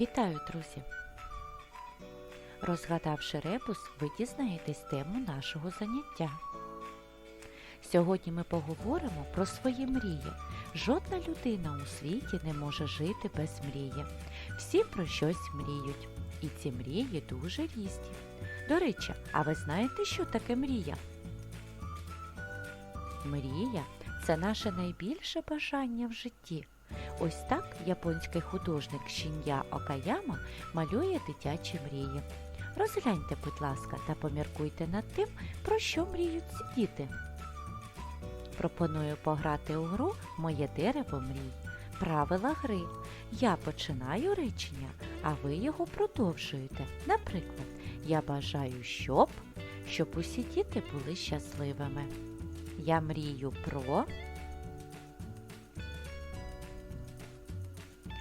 Вітаю, друзі! Розгадавши ребус, ви дізнаєтесь тему нашого заняття. Сьогодні ми поговоримо про свої мрії. Жодна людина у світі не може жити без мрії. Всі про щось мріють. І ці мрії дуже різні. До речі, а ви знаєте, що таке мрія? Мрія це наше найбільше бажання в житті. Ось так японський художник Шін'я Окаяма малює дитячі мрії. Розгляньте, будь ласка, та поміркуйте над тим, про що мріють ці діти. Пропоную пограти у гру Моє дерево мрій. Правила гри. Я починаю речення, а ви його продовжуєте. Наприклад, я бажаю, щоб, щоб усі діти були щасливими. Я мрію про.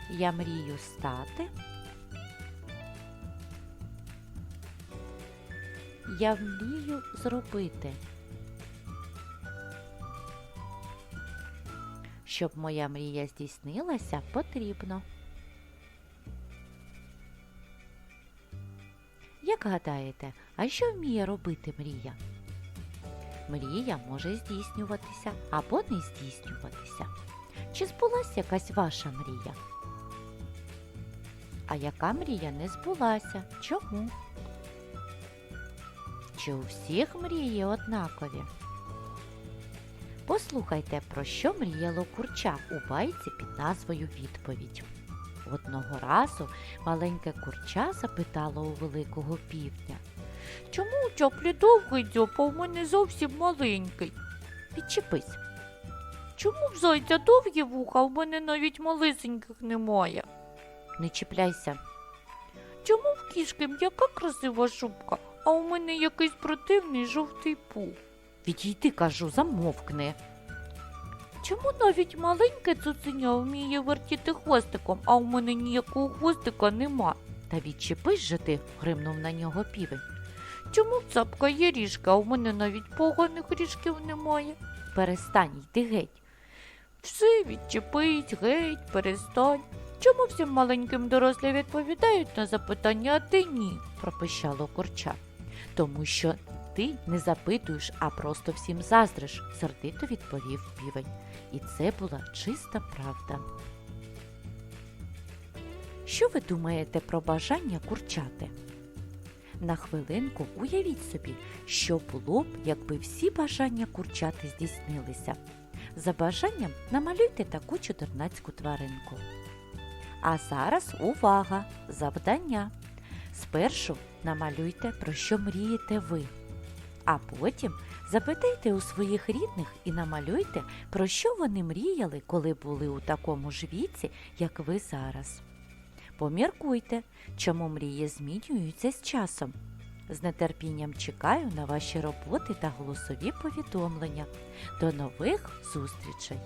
Я мрію стати. Я мрію зробити. Щоб моя мрія здійснилася, потрібно. Як гадаєте, а що вміє робити мрія? Мрія може здійснюватися або не здійснюватися. Чи збулася якась ваша мрія? А яка мрія не збулася? Чому? Чи у всіх мрії однакові? Послухайте, про що мріяло курча у байці під назвою Відповідь. Одного разу маленьке курча запитало у великого півдня. Чому у чоплі довгий дзьоб, а в мене зовсім маленький? Відчепись. Чому в зайця довгі вуха, а в мене навіть малесеньких немає? Не чіпляйся. Чому в кішки м'яка красива шубка, а у мене якийсь противний жовтий пух? Відійди, кажу, замовкни. Чому навіть маленьке цуценя вміє вертіти хвостиком, а у мене ніякого хвостика нема? Та відчепись же ти, гримнув на нього півень. Чому цапка є ріжка, а у мене навіть поганих ріжків немає? Перестань, йди геть. Все відчепись, геть, перестань. Чому всім маленьким дорослі відповідають на запитання, а ти ні? пропищало курча. Тому що ти не запитуєш, а просто всім заздриш, сердито відповів півень. І це була чиста правда. Що ви думаєте про бажання курчати? На хвилинку уявіть собі, що було б, якби всі бажання курчати здійснилися. За бажанням намалюйте таку чудернацьку тваринку. А зараз увага! Завдання. Спершу намалюйте, про що мрієте ви. А потім запитайте у своїх рідних і намалюйте, про що вони мріяли, коли були у такому ж віці, як ви зараз. Поміркуйте, чому мрії змінюються з часом. З нетерпінням чекаю на ваші роботи та голосові повідомлення. До нових зустрічей!